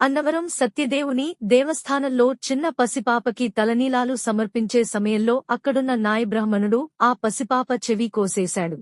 అన్నవరం సత్యదేవుని దేవస్థానంలో చిన్న పసిపాపకి తలనీలాలు సమర్పించే సమయంలో అక్కడున్న నాయబ్రహ్మణుడు ఆ పసిపాప చెవి కోసేశాడు.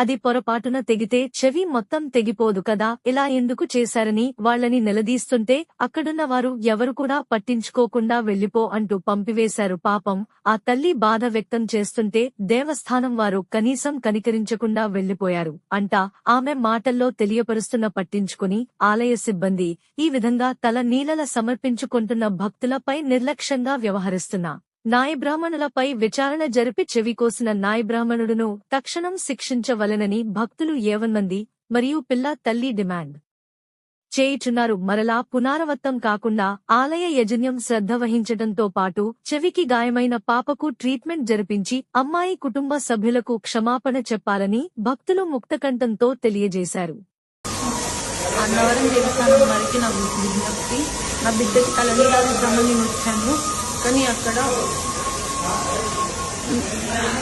అది పొరపాటున తెగితే చెవి మొత్తం తెగిపోదు కదా ఇలా ఎందుకు చేశారని వాళ్ళని నిలదీస్తుంటే అక్కడున్న వారు ఎవరు కూడా పట్టించుకోకుండా వెళ్ళిపో అంటూ పంపివేశారు పాపం. ఆ తల్లి బాధ వ్యక్తం చేస్తుంటే దేవస్థానం వారు కనీసం కనికరించకుండా వెళ్ళిపోయారు అంటా. ఆమె మాటల్లో తెలియపరుస్తున్న పట్టించుకుని ఆలయ సిబ్బంది ఈ విధంగా తల నీలల సమర్పించుకుంటున్న భక్తులపై నిర్లక్ష్యంగా వ్యవహరిస్తున్నా. నాయబ్రాహ్మణులపై విచారణ జరిపి చెవికోసిన నాయబ్రాహ్మణుడును తక్షణం శిక్షించవలెనని భక్తులు ఏవన్మంది మరియు పిల్ల తల్లి డిమాండ్. చేయుచున్నారు. మరలా పునారవత్తం కాకుండా ఆలయ యజన్యం శ్రద్ధ వహించటంతో పాటు చెవికి గాయమైన పాపకు ట్రీట్మెంట్ జరిపించి అమ్మాయి కుటుంబ సభ్యులకు క్షమాపణ చెప్పాలని భక్తులు ముక్తకంఠంతో తెలియజేశారు. అన్నవరం దేవస్థానం వారికి నా విజ్ఞప్తి. నా బిడ్డకి తలనీలాలు రమ్మని వచ్చాను. కానీ అక్కడ.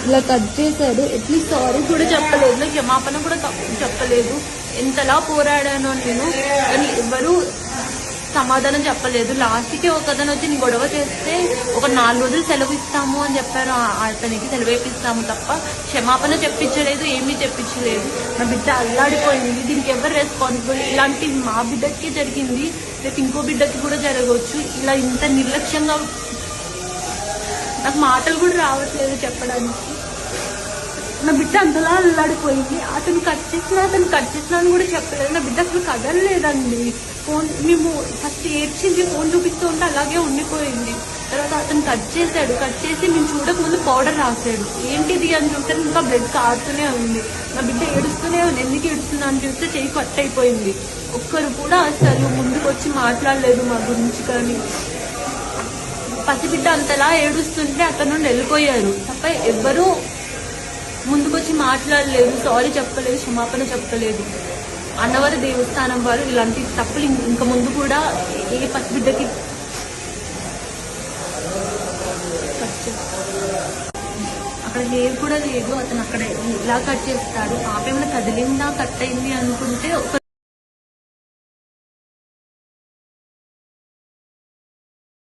ఇలా కట్ చేశాడు. ఎట్లీస్ట్ సారీ కూడా చెప్పలేదు. నాకు క్షమాపణ కూడా చెప్పలేదు. ఎంతలా పోరాడాను నేను. కానీ ఎవరు సమాధానం చెప్పలేదు. లాస్ట్కి ఒక అతను వచ్చి గొడవ చేస్తే ఒక నాలుగు రోజులు సెలవు ఇస్తాము అని చెప్పారు. అతనికి సెలవు ఇప్పిస్తాము తప్ప క్షమాపణ చెప్పించలేదు ఏమీ చెప్పించలేదు. నా బిడ్డ అల్లాడిపోయింది. దీనికి ఎవరు రెస్పాన్సిబుల్ ఇలాంటి మా బిడ్డకి జరిగింది. రేపు ఇంకో బిడ్డకి కూడా జరగవచ్చు. ఇలా ఇంత నిర్లక్ష్యంగా నాకు మాటలు కూడా రావట్లేదు చెప్పడానికి. నా బిడ్డ అంతలా అల్లాడిపోయింది. అతను కట్ చేసినా అతను కట్ చేసినా అని కూడా చెప్పలేదు. నా బిడ్డ అసలు కదలలేదండి. ఫోన్ మేము ఫస్ట్ ఏడ్చింది ఫోన్ చూపిస్తూ ఉంటే అలాగే ఉండిపోయింది. తర్వాత అతను కట్ చేశాడు. కట్ చేసి మేము చూడకముందు పౌడర్ రాశాడు. ఏంటిది అని చూస్తే ఇంకా బ్లడ్ కారుతూనే ఉంది. నా బిడ్డ ఏడుస్తూనే ఉంది. ఎందుకు ఏడుస్తుందా అని చూస్తే చెయ్యి కట్ అయిపోయింది. ఒక్కరు కూడా అసలు ముందుకు వచ్చి మాట్లాడలేదు మా గురించి కానీ. పసిబిడ్డ అంతలా ఏడుస్తుంటే అక్కడ నుండి వెళ్ళిపోయారు తప్ప ఎవ్వరూ ముందుకొచ్చి మాట్లాడలేదు. సారీ చెప్పలేదు క్షమాపణ చెప్పలేదు. అన్నవర దేవస్థానం వారు ఇలాంటి తప్పులు ఇంక ముందు కూడా ఏ పసిబిడ్డకి అక్కడ హెయిర్ కూడా లేదు. అతను అక్కడ ఇలా కట్ చేస్తాడు పాప ఏమైనా కదిలిందా కట్ అయింది అనుకుంటే ఒక